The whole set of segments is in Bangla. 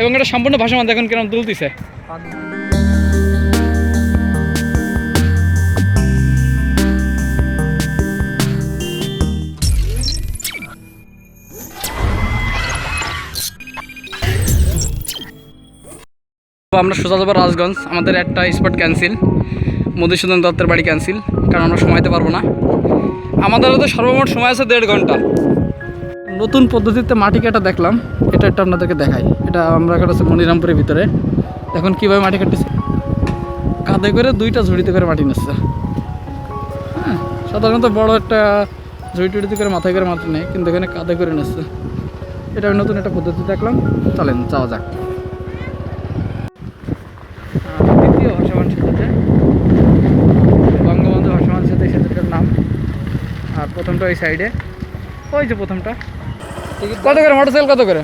এবং এটা সম্পূর্ণ ভাসমান দেখুন কিরম তুলতিছে তো আমরা সোজা যাব রাজগঞ্জ। আমাদের একটা স্পট ক্যান্সেল মধুসূদন দত্তের বাড়ি ক্যান্সেল কারণ আমরা সময়তে পারব না। আমাদের তো সর্বমোট সময় আছে দেড় ঘণ্টা। নতুন পদ্ধতিতে মাটি কাটা দেখলাম, এটা একটা আপনাদেরকে দেখাই। এটা আমরা কাটাচ্ছি মনিরামপুরের ভিতরে। এখন কীভাবে মাটি কাটতেছে? কাঁধে করে দুইটা ঝুড়িতে করে মাটি নিচ্ছে। হ্যাঁ সাধারণত বড় একটা ঝুড়ি টুড়িতে করে মাথায় করে মাটি নেই, কিন্তু এখানে কাঁধে করে নিচ্ছে। এটা আমি নতুন একটা পদ্ধতি দেখলাম। চলেন, যাওয়া যাক। দ্বিতীয় বঙ্গবন্ধু ভাসমান সেতু সেতুটার নাম। আর প্রথমটা ওই সাইডে ওই যে প্রথমটা। কত করে? মোটরসাইকেল কত করে?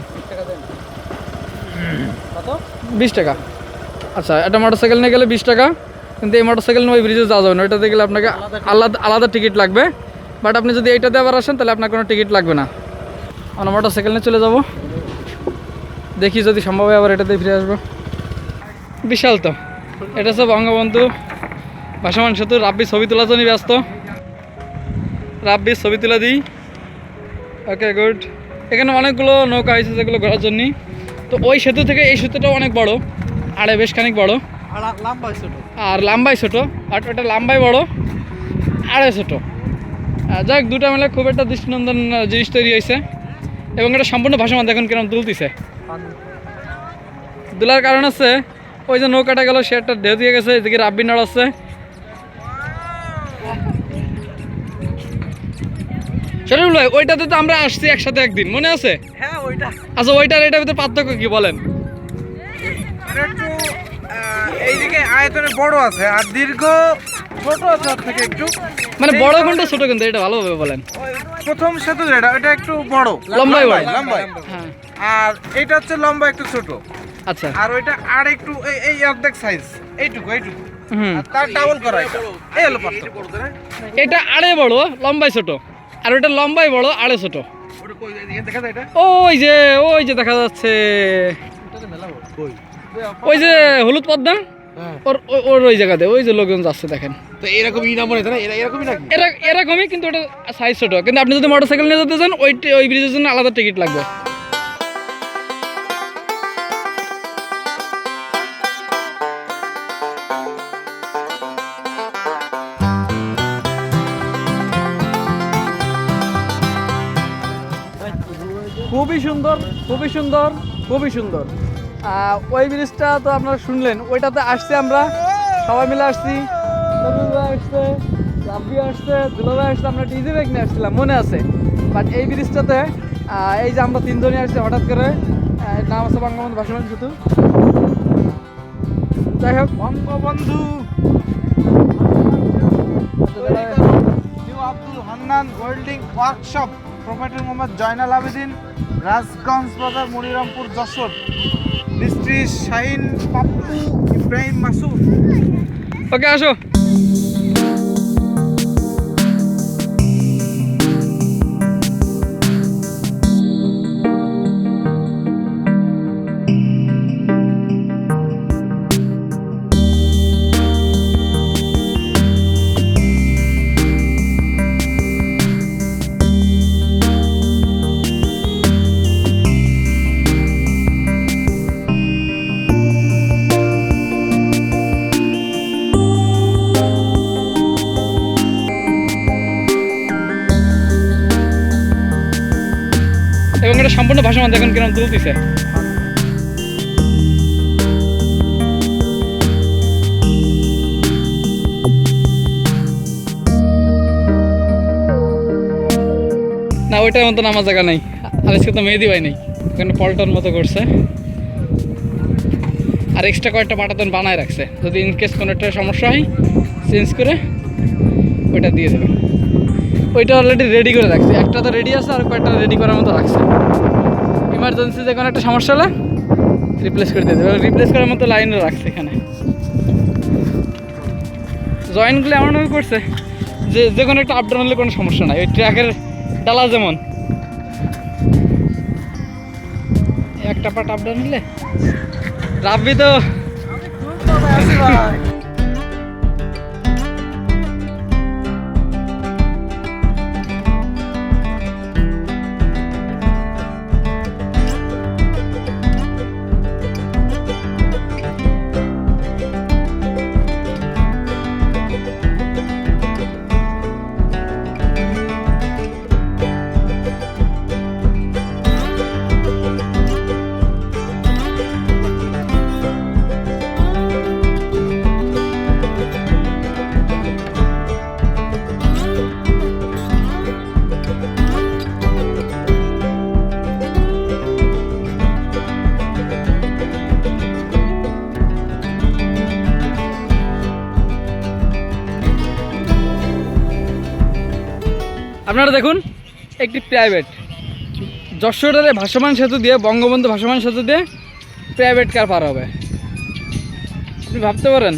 বিশ টাকা। আচ্ছা একটা মোটরসাইকেল নিয়ে গেলে বিশ টাকা কিন্তু এই মোটরসাইকেল নিয়ে ওই ব্রিজে যাওয়া যাবে না। ওইটাতে গেলে আপনাকে আলাদা আলাদা টিকিট লাগবে। বাট আপনি যদি এইটাতে আবার আসেন তাহলে আপনার কোনো টিকিট লাগবে না। আমরা মোটরসাইকেল নিয়ে চলে যাব। দেখি যদি সম্ভব হয় আবার এটাতে ফিরে আসব। বিশাল তো। এটা হচ্ছে বঙ্গবন্ধু ভাসমান সেতু। রাব্বি ছবি তোলার জন্য ব্যস্ত। রাব্বি ছবি তুলে দিই। ওকে গুড এখানে অনেকগুলো নৌকা হয়েছে যেগুলো ঘোরার জন্য। তো ওই সেতু থেকে এই সেতুটাও অনেক বড় আড়ে বেশ খানিক বড়। আর লাম্বাই ছোট। আর ওটা লাম্বাই বড় আড়ে ছোট। যাক দুটা মিলে খুব একটা দৃষ্টিনন্দন জিনিস তৈরি হয়েছে এবং এটা সম্পূর্ণ ভাসমান দেখুন কিরম তুলতিছে দুলার কারণ হচ্ছে ওই যে নৌকাটা গেল সে একটা ঢেউ দিয়ে গেছে এদিকে রাব্বি নড়াচ্ছে। শরীফুল ভাই ওইটাতে তো আমরা আসছি একসাথে একদিন মনে আছে? হ্যাঁ ওইটা। আচ্ছা ওইটার এটার ভিতরে পার্থক্য কি বলেন? একটু এইদিকে আয়তনে বড় আছে আর দীর্ঘ ছোট আছে থেকে একটু। মানে বড় কোনটা ছোট কিন্তু এটা ভালোভাবে বলেন। প্রথম সেতু যেটা ওটা একটু বড়। লম্বাই বড়। লম্বাই। হ্যাঁ। আর এটা হচ্ছে লম্বা একটু ছোট। আচ্ছা। আর ওইটা আর একটু এই- অর্ধেক সাইজ এইটুকু এইটুকু। তার ডাবল করা এই হলো পার্থক্য। এটা আড়ে বড় লম্বাই ছোট। আর ওটা লম্বাই বড় আড়ে ছোট। দেখা যায় এটা? ওই যে ওই যে দেখা যাচ্ছে। ওই যে হলুদ পদ্মা ওর ওর ওই জায়গাতে ওই যে লোকজন যাচ্ছে দেখেন। তো এরকমই নাম মনে হয় এরকমই নাকি? এরকমই কিন্তু ওটা সাইজ ছোট। কিন্তু আপনি যদি মোটরসাইকেল নিয়ে যেতে চান ওই ওই ব্রিজের জন্য আলাদা টিকিট লাগবে। খুবই সুন্দর খুবই সুন্দর খুবই সুন্দর। ওই ব্রিজটা তো আপনারা শুনলেন ওইটাতে আসছি আমরা। সবাই মিলে আসছি। আসছে রাব্বি আসছে দুলাভাই আসছে আমরা ডিজি ব্যাগ নিয়ে আসছিলাম মনে আছে। বাট এই ব্রিজটাতে এই যে আমরা তিনজনই আসছি হঠাৎ করে নাম আছে বঙ্গবন্ধু ভাসমান সেতু। যাই হোক Bangabandhu. New Abdul Hannan welding workshop proprietor Mohammad Joynal Abedin. Rajganj বাজার মনিরামপুর যশোর। মিস্ত্রি শাহিন পাপ্পু ইব্রাহিম মাসুদ। ওকে আসো। এবং এটা সম্পূর্ণ ভাসমান দেখুন কিরম তুলতিছে না, ওইটার মতো নামার জায়গা নেই। আর আজকে তো মেহেদি ভাই নেই, ওখানে পল্টন মতো করছে। আর এক্সট্রা কয়েকটা পাটাতন বানায় রাখছে। যদি ইনকেস কোনো একটা সমস্যা হয় চেঞ্জ করে ওইটা দিয়ে দেবে। ওইটা অলরেডি রেডি করে রাখছে। একটা তো রেডি আছে আর কয়েকটা রেডি করার মতো রাখছে। ইমার্জেন্সি যে কোনো একটা সমস্যা হলে রিপ্লেস করে দেবে। রিপ্লেস করার মতো লাইনও রাখছে এখানে। জয়েন্টগুলো এমনভাবে করছে যে যে কোনো একটা আপডাউন হলে কোনো সমস্যা নাই। ওই ট্র্যাকের ডালা যেমন। একটা পার্ট আপডাউন হলে? রাব্বি তো আপনারা দেখুন একটি প্রাইভেট যশোরের ভাসমান সেতু দিয়ে বঙ্গবন্ধু ভাসমান সেতু দিয়ে প্রাইভেট কার পার হবে। আপনি ভাবতে পারেন।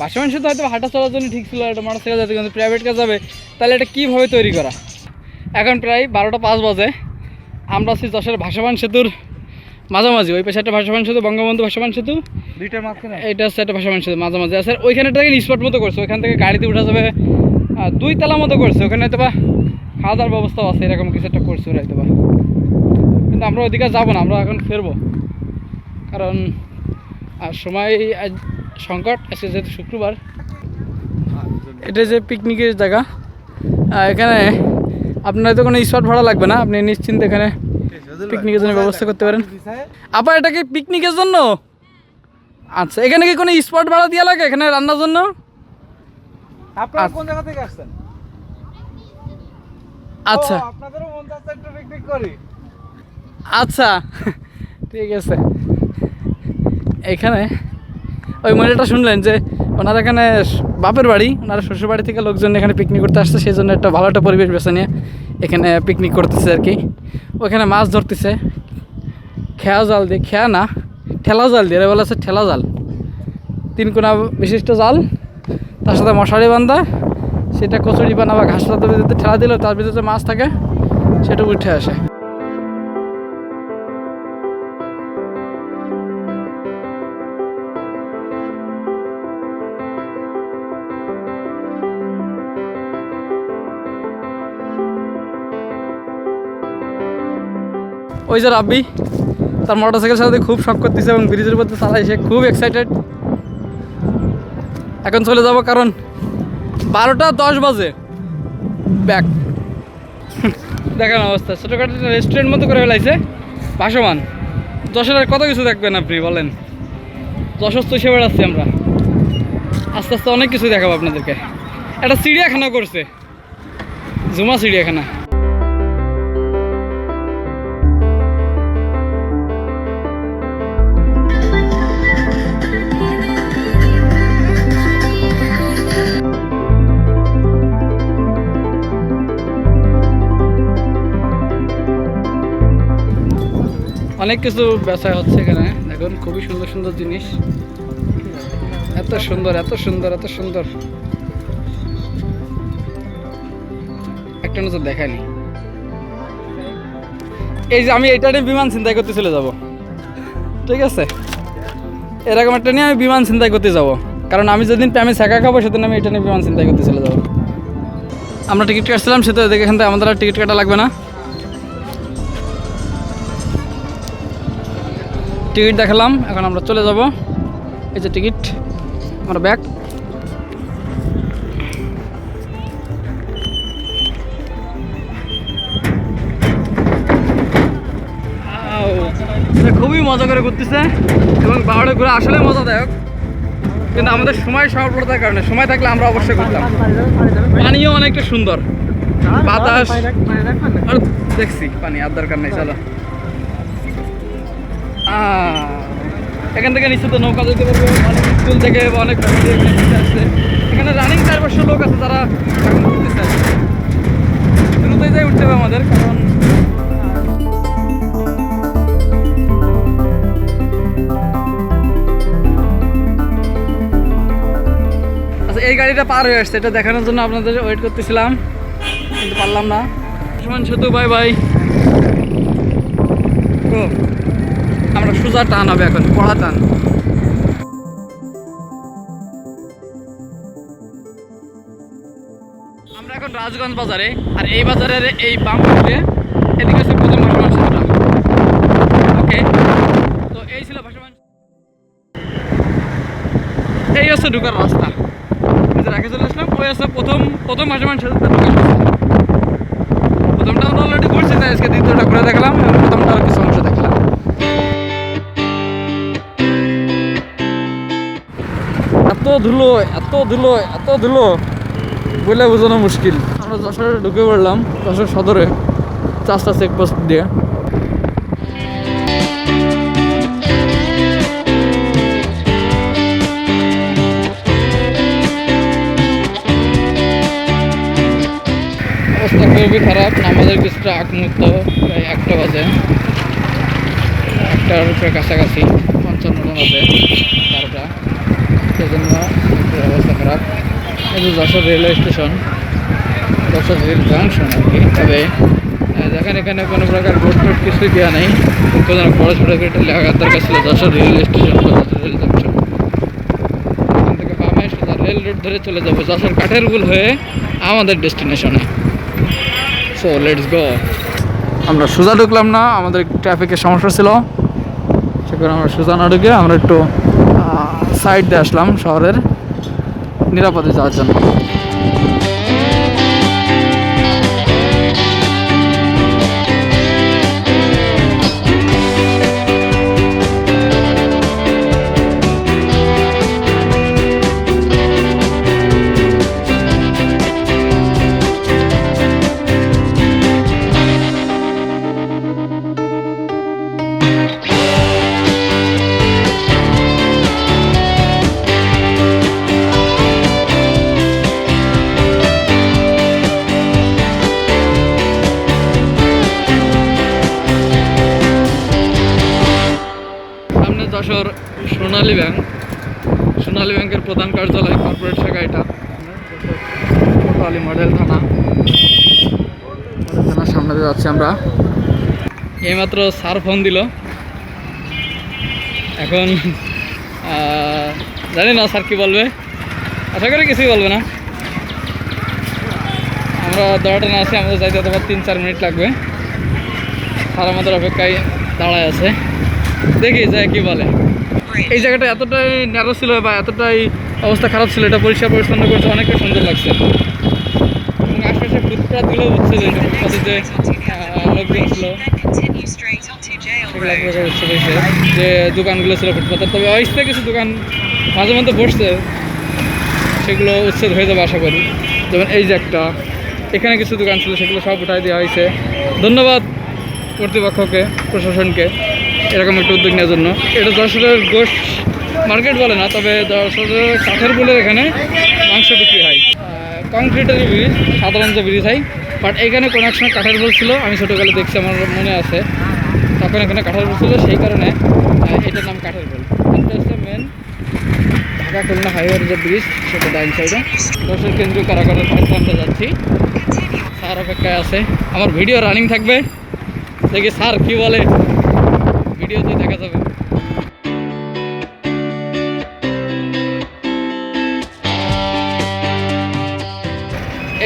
ভাসমান সেতু হয়তো হাঁটা চলার জন্য ঠিক ছিল একটা থেকে যাতে কিন্তু প্রাইভেট কার যাবে তাহলে এটা কীভাবে তৈরি করা? এখন প্রায় বারোটা পাঁচ বাজে। আমরা আছি যশোরের ভাসমান সেতুর মাঝামাঝি। ওই পাশে একটা ভাসমান সেতু বঙ্গবন্ধু ভাসমান সেতু। দুইটার মাঝখানে? এটা হচ্ছে একটা ভাষা মানুষের মাঝামাঝি। আছে ওইখানে থেকে স্পট মতো করছে। ওইখান থেকে গাড়িতে উঠা যাবে দুই তালা মতো করছে। ওখানে হয়তো বা খাওয়া দাওয়ার ব্যবস্থাও আছে, এরকম কিছু একটা করছে ওরা হয়তো কিন্তু আমরা ওইদিকে যাব না, আমরা এখন ফিরবো। কারণ আর সময় সংকট, আজকে যেহেতু শুক্রবার। এটা যে পিকনিকের জায়গা। এখানে আপনার হয়তো কোনো স্পট ভাড়া লাগবে না, আপনি নিশ্চিন্ত এখানে পিকনিকের জন্য ব্যবস্থা করতে পারেন। আবার এটা কি পিকনিকের জন্য? আচ্ছা এখানে কি কোনো স্পট ভাড়া দেওয়া লাগে এখানে রান্নার জন্য? আপনারা কোন জায়গা থেকে আসছেন? আচ্ছা। আপনাদেরও মন চাচ্ছে একটু পিকনিক করি। আচ্ছা। ঠিক আছে। এখানে ওই মহিলাটা শুনলেন যে ওনার এখানে বাপের বাড়ি ওনার শ্বশুর বাড়ি থেকে লোকজন এখানে পিকনিক করতে আসছে সেই জন্য একটা ভালো একটা পরিবেশ বেছে নিয়ে এখানে পিকনিক করতেছে আর কি। ওখানে মাছ ধরতেছে। খেয়া জাল দিয়ে খেয়া না ঠেলা জাল দিয়ে বলা আছে ঠেলা জাল। তিন কোনা বিশিষ্ট জাল তার সাথে মশারি বান্ধা সেটা কচুরি বানা বা ঘাস পাতার ভিতরে ঠেলা দিলেও তার ভিতরে মাছ থাকে, সেটা উঠে আসে। ওই যে রাব্বি, তার মোটরসাইকেল সাথে খুব শখ করতেছে এবং ব্রিজের মধ্যে চালাই সে খুব এক্সাইটেড এখন চলে যাব কারণ বারোটা দশ বাজে। ব্যাক। দেখেন অবস্থা, ছোটোখাটো রেস্টুরেন্ট মতো করে ফেলাইছে। ভাসমান যশোর আর কত কিছু দেখবেন আপনি, বলেন? যশোর তো সেবার আমরা। আস্তে আস্তে অনেক কিছু দেখাবো আপনাদেরকে। একটা চিড়িয়াখানা করছে। জুমা চিড়িয়াখানা। অনেক কিছু বেচা হচ্ছে এখানে। দেখুন, খুবই সুন্দর সুন্দর জিনিস। এত সুন্দর এত সুন্দর এত সুন্দর। একটা নজর এই যে আমি এটা নিয়ে বিমান চিন্তাই করতে চলে যাব। ঠিক আছে? এরকম একটা নিয়ে আমি বিমান চিন্তাই করতে যাব। কারণ আমি যেদিন আমি শেখা খাব, সেদিন আমি এটা নিয়ে বিমান চিন্তাই করতে চলে যাব। আমরা টিকিট কাটছিলাম, সেটা দেখে এখান থেকে আমাদের আর টিকিট কাটা লাগবে না। টিকিট দেখালাম, এখন আমরা চলে যাব। এই যে টিকিট, আমার ব্যাগ। খুবই মজা করে ঘুরতেছে, এবং পাহাড়ে ঘুরে আসলে মজাদায়ক। কিন্তু আমাদের সময় স্বল্পতার কারণে, সময় থাকলে আমরা অবশ্যই ঘুরতাম। পানিও অনেকটা সুন্দর। বাতাস। আর দেখছি, পানি, আর দরকার নেই, চলো। এখান থেকে নিশ্চিত নৌকা যেতে পারবে। অনেক স্কুল থেকে অনেক এখানে আসছে। এখানে রানিং চার বছর লোক আছে তারা দ্রুতই যাই উঠতে হবে আমাদের, কারণ আচ্ছা এই গাড়িটা পার হয়ে আসছে, এটা দেখানোর জন্য আপনাদের ওয়েট করতেছিলাম, কিন্তু পারলাম না। সমান সেতু বাই বাই ও আমরা সোজা টান হবে এখন পড়া টান। আমরা এখন রাজগঞ্জ বাজারে, আর এই বাজারের এই বাম দিকে এদিকে হচ্ছে প্রথম ভাসমান সেতুটা ওকে তো এই ছিল ভাসমান এই হচ্ছে ঢুকার রাস্তা। রাখে চলে আসলাম, ওই হচ্ছে প্রথম প্রথম ভাসমান রাস্তা। প্রথমটা আমরা অলরেডি ঘুরছি না আজকে দ্বিতীয়টা ঘুরে দেখলাম প্রথমটা আর কিছু অংশ ধুলো, এত ধুলো এত ধুলো। বলে বোঝানো মুশকিল। আমরা যশোরে ঢুকে পড়লাম, যশোর সদরে। চারটা চেকপোস্ট দিয়ে। অবস্থা খুবই খারাপ আমাদের কিছুটা আগ মুহূর্ত, প্রায় একটা বাজে। একটার কাছাকাছি পঞ্চান্ন বাজে বারোটা। একটু অবস্থা খারাপ যে Jessore railway station, Jessore rail junction আর কি। তবে দেখেন এখানে কোনো প্রকার বোর্ড টোড কিছুই দেওয়া নেই। কোনো বড় ছোটো করে একটা লেখা দরকার ছিল Jessore railway station Jessore rail junction. এখান থেকে বামে সোজা রেল রোড ধরে চলে যাব যশোর কাঠের গুল হয়ে আমাদের ডেস্টিনেশনে সো লেটস গো আমরা সোজা ঢুকলাম না, আমাদের ট্রাফিকের সমস্যা ছিল। সে কারণে আমরা সোজা না ঢুকে আমরা একটু সাইড দিয়ে আসলাম শহরের নিরাপদে যাওয়ার জন্য। থানা সামনে দিয়ে যাচ্ছি আমরা। এইমাত্র স্যার ফোন দিল। এখন জানি না স্যার কি বলবে। আশা করি কিছুই বলবে না। আমরা দড়াটানা আছি আমাদের যাইতে তোমার তিন চার মিনিট লাগবে। স্যার আমাদের অপেক্ষায় দাঁড়ায় আছে। দেখি, যায় কি বলে। এই জায়গাটা এতটাই ন্যারো ছিল বা এতটাই অবস্থা খারাপ ছিল, এটা পরিষ্কার পরিচ্ছন্ন করছে অনেকটা সুন্দর লাগছে এবং আশপাশে ফুটপাথগুলো হচ্ছে যে ফুটপাথে যে আহ, লোকজন ছিল Continue straight onto jail সেগুলো road. আপনাকে হচ্ছে দেখছে যে দোকানগুলো ছিল ফুটপাথে তবে অস্থায়ী কিছু দোকান। মাঝে মধ্যে বসছে। সেগুলো উচ্ছেদ হয়ে যাবে আশা করি। যেমন এই যে একটা। এখানে কিছু দোকান ছিল সেগুলো সব উঠাই দেওয়া হয়েছে। ধন্যবাদ কর্তৃপক্ষকে প্রশাসনকে এরকম একটা উদ্যোগ নেওয়ার জন্য। এটা যশোরের গোশ মার্কেট বলে না তবে যশোরের কাঠের বুলের এখানে কংক্রিটের ব্রিজ, সাধারণ যে ব্রিজ হয় বাট এখানে কোনো এক সময় কাঠের বুল ছিল, আমি ছোটোকালে দেখছি, আমার মনে আছে। তখন এখানে কাঠের বুল ছিল, সেই কারণে এটার নাম কাঠের বুল এটা হচ্ছে মেন ঢাকা খুলনা হাইওয়ের যে ব্রিজ, সেটা ডাইন সাইডে যশোর কেন্দ্রীয় কারাগারের প্ল্যাটফর্মটা যাচ্ছি। স্যার অপেক্ষায় আছে। আমার ভিডিও রানিং থাকবে। দেখি স্যার কি বলে। ভিডিওতে দেখা যাবে।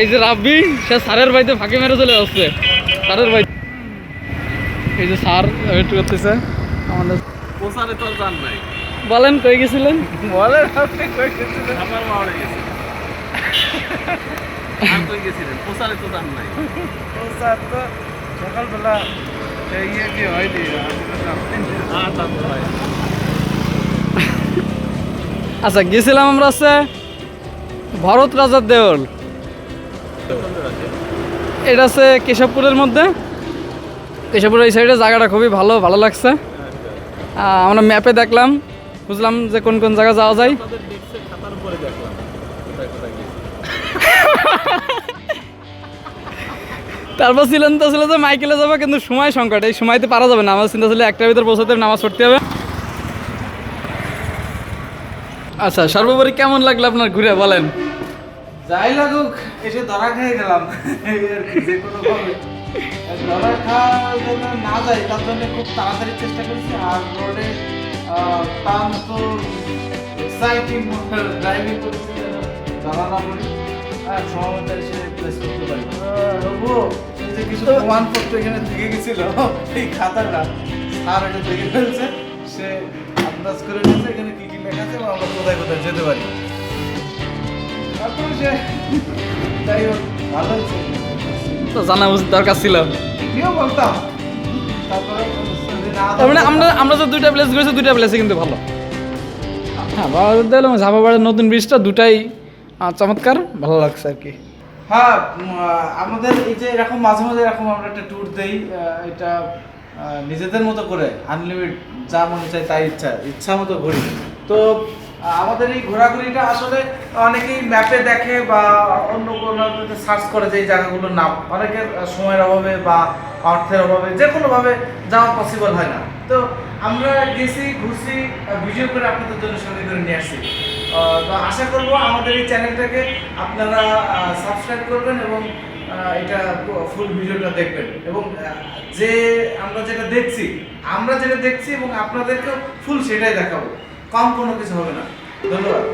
এই যে রাব্বি সে স্যারের বাড়িতে ফাঁকি মেরে চলে আসছে। স্যারের বাড়ি এই যে স্যার ওয়েট করতেছে। আমাদের পোসারে তো জান নাই। বলেন কই গেছিলেন? বলেন আপনি কই গেছিলেন? আমার মাওড়ে গেছে। আর কই গেছিলেন? পোসারে তো জান নাই। ও স্যার তো সকালবেলা এই ইয়ে কি তো ভাই আচ্ছা গেছিলাম আমরা হচ্ছে ভরত রাজার দেওল এটা আছে কেশবপুরের মধ্যে। কেশবপুরের এই সাইডে জায়গাটা খুবই ভালো ভালো লাগছে। আমরা ম্যাপে দেখলাম, বুঝলাম যে কোন কোন জায়গা যাওয়া যায়। তারপর ছিলেন তো ছিল যে মাইকেলে যাবে, কিন্তু সময় সংকট। এই সময়তে পারা যাবে না আমার চিন্তা ছিল একটার ভিতর পৌঁছাতে নামাজ পড়তে হবে। আচ্ছা সর্বোপরি কেমন লাগল আপনার ঘুরে, বলেন? যাই লাগুক এসে ধরা খেয়ে গেলাম। আর যে কোনো ভাবে। ধরা খাওয়ার জন্য না যায় তার জন্য খুব তাড়াতাড়ি চেষ্টা করেছি। আর রোডে তার মতো এক্সাইটিং ড্রাইভিং করছি ধরা না পড়ি। আর সময় মতো এসে প্লেস করতে পারি। তবুও যে কিছু প্রমাণপত্র এখানে থেকে গেছিল এই খাতাটা স্যার এটা দেখে ফেলছে। সে আন্দাজ করে নিয়েছে এখানে কি কি লেখা আছে আমরা কোথায় কোথায় যেতে পারি। যাই হোক ভালো তো জানা উচিত দরকার ছিল। বলতাম। তারপরে মানে আমরা আমরা যে দুইটা প্লেস ঘুরেছি দুইটা প্লেসে কিন্তু ভালো। হ্যাঁ বাবা নতুন ব্রিজটা দুটাই চমৎকার ভালো লাগছে আর কি। হ্যাঁ আমাদের এই যে এরকম মাঝে মাঝে এরকম আমরা একটা ট্যুর দেই এটা নিজেদের মতো করে আনলিমিট যা মনে চায় তাই ইচ্ছা ইচ্ছা মতো ঘুরি। তো আমাদের এই ঘোরাঘুরিটা আসলে অনেকেই ম্যাপে দেখে বা অন্য কোনো সার্চ করে যে জায়গাগুলোর নাম। অনেকের সময়ের অভাবে বা অর্থের অভাবে যে কোনোভাবে যাওয়া পসিবল হয় না। তো আমরা গেছি ঘুরছি ভিডিও করে আপনাদের জন্য সঙ্গে করে নিয়ে আহ, তো আশা করব আমাদের এই চ্যানেলটাকে আপনারা সাবস্ক্রাইব করবেন এবং এটা ফুল ভিডিওটা দেখবেন। এবং যে আমরা যেটা দেখছি আমরা যেটা দেখছি এবং আপনাদেরকেও ফুল সেটাই দেখাবো। কম কোনো কিছু হবে না। ধন্যবাদ।